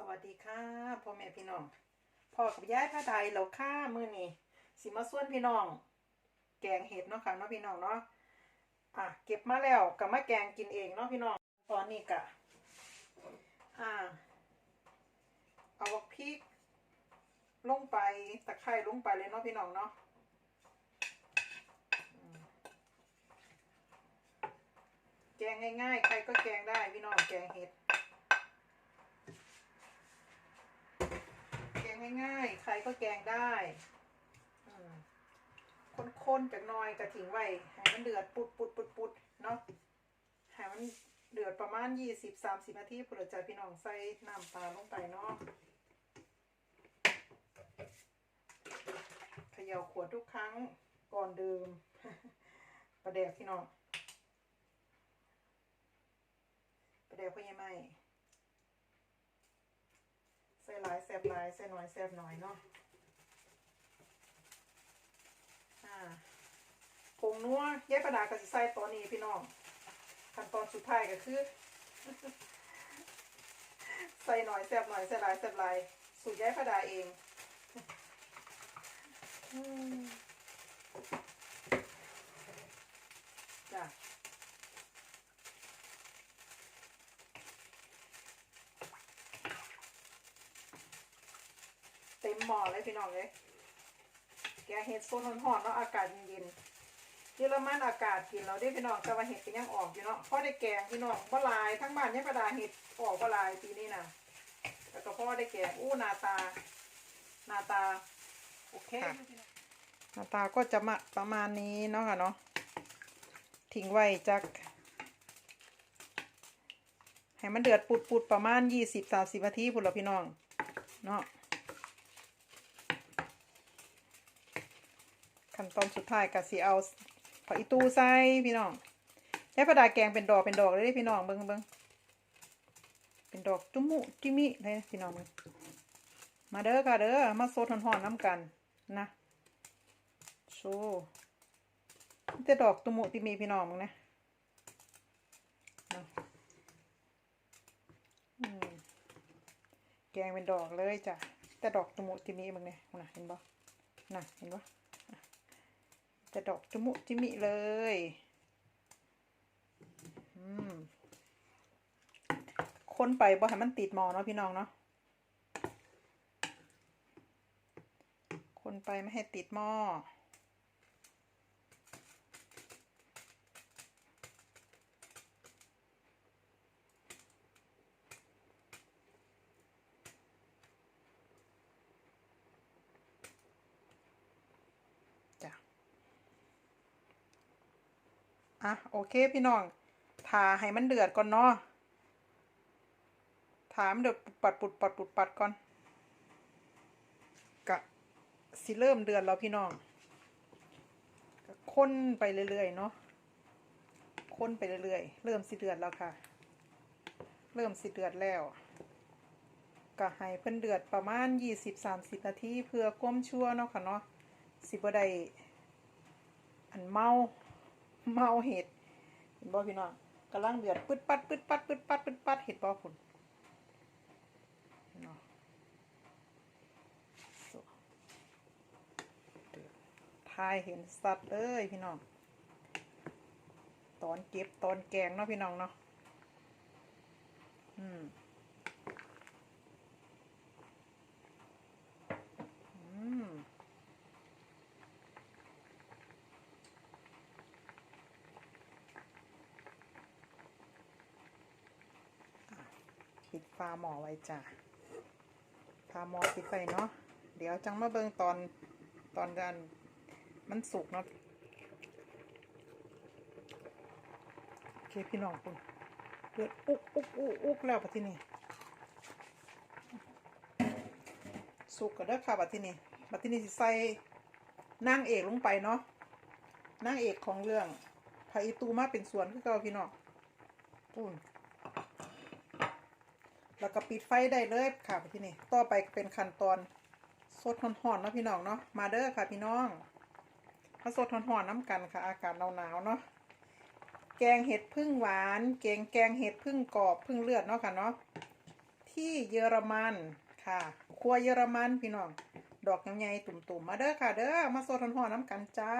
สวัสดีค่ะพ่อแม่พี่น้องพ่อกับยายพระใดเราค่ามือนี่สิมาส่วนพี่น้อง แกงเห็ดเนาะค่ะเนาะพี่น้องเนาะอะเก็บมาแล้วก็มาแกงกินเองเนาะพี่น้องตอนนี้กะอ่าเอาบักพริก ลงไปตะไคร้ลงไปเลยเนาะพี่น้องเนาะแกงง่ายๆ ใครก็แกงได้พี่น้องแกงเห็ด แกงง่ายๆ ใครก็แก งได้คนๆจากน้อยกระถิงไว้ให้มันเดือดปุดปุดปุดปุดเนาะให้มันเดือดประมาณยี่สิบสามสิบนาทีเพื่อจะพี่น้องใส่น้ำปลาลงไปเนาะเขย่าขวดทุกครั้งก่อนดื่มประเดี๋ยวพี่น้องประเดี๋ยวพ่อยังไม่ใส่หลายแซ่บหลายใส่น้อยแซ่บน้อยเนาะ อ่า ผงนัวแยกประดากับสิใส่ตอนนี้พี่น้องขั้นตอนสุดท้ายก็คือ ใส่หน่อยแซ่บหน่อยใส่หลายแซ่บหลายสูตรแยกประดาเองจ้ะเต็มหม้อเลยพี่น้องเลย แกงเห็ดโซนหอนๆเนาะอากาศเย็นๆเยอรมันอากาศกินเราได้พี่น้องแต่ว่าเห็ดก็ยังออกอยู่เนาะเพราะได้แกงพี่น้องบ่หลายทั้งบ้านยังประดาเห็ดออกบ่หลายปีนี้นะแล้วก็พ่อได้แกงอู้หนาตาหนาตาโอเคหน้าตาก็จะมาประมาณนี้เนาะค่ะเนาะทิ้งไว้จักให้มันเดือดปุดๆประมาณยี่สิบสามสิบนาทีพุ่นละพี่น้อง เนาะ ขั้นตอนสุดท้ายก็สิเอาผักอีตูใส่พี่น้องยายประดาแกงเป็นดอกเป็นดอกเลยเด้พี่น้องเบิ่งเบิ่งเป็นดอกจุมุจิมิเลยพี่น้องเบิ่งมาเด้อค่ะเด้อมาโซดหอนๆน้ำกันนะโชว์มีแต่ดอกตุมุติมีพี่น้องมึงนะแกงเป็นดอกเลยจ้ะแต่ดอกตุมุติมีมึงเนี่ยนะเห็นบ่นะเห็นบ่ จะดอกจมุจิมิเลยคนไปบ่ให้มันติดหมอเนาะพี่น้องเนาะ คนไปไม่ให้ติดหม้อ อะโอเคพี่น้องทาให้มันเดือดก่อนเนาะทามันเดือดปุดปัดปุดปัดปุดปัดก่อนกะสิเริ่มเดือดแล้วพี่น้องค้นไปเรื่อยๆเนาะค้นไปเรื่อยๆ เริ่มสิเดือดแล้วค่ะ เริ่มสิเดือดแล้วก็ให้เพิ่นเดือดประมาณยี่สิบสามสิบนาทีเพื่อก้มชั่วเนาะค่ะเนาะสิบ่ได้อันเมา เมาเห็ดเห็นบ่พี่น้องกำลังเดือดปึ๊ดปัดปึ๊ดปัดปึ๊ดปัดปึ๊ดปัดเห็ดบ่คุณเนาะทายเห็นสัตว์เลยพี่น้อง ตอนเก็บตอนแกงเนาะพี่น้องเนาะ อืมอืม ปิดฝาหมอไว้จ้ะฝาหมอปิดไปเนาะเดี๋ยวจังมาเบิ่งตอนตอนกันมันสุกเนาะโอเคพี่น้องคุณเดือดอุกอุกอุกอุกแล้วปะที่นี่สุกก็ได้ค่ะปะที่นี่ปะที่นี่สิใส่นางเอกลงไปเนาะนางเอกของเรื่องพระอีตูมาเป็นส่วนคือเก่าพี่น้องปุ่น แล้วก็ปิดไฟได้เลยค่ะพี่นี่ต่อไปเป็นขั้นตอนสดห่อนๆเนาะพี่น้องเนาะมาเด้อค่ะพี่น้องมาสดห่อนๆน้ำกันค่ะ อากาศหนาวๆเนาะแกงเห็ดพึ่งหวานแกงแกงเห็ดพึ่งกรอบพึ่งเลือดเนาะค่ะเนาะที่เยอรมันค่ะครัวเยอรมันพี่น้องดอกใหญ่ๆตุ่มๆมาเด้อค่ะ เด้อมาโซทันหอน้ำกันจ้า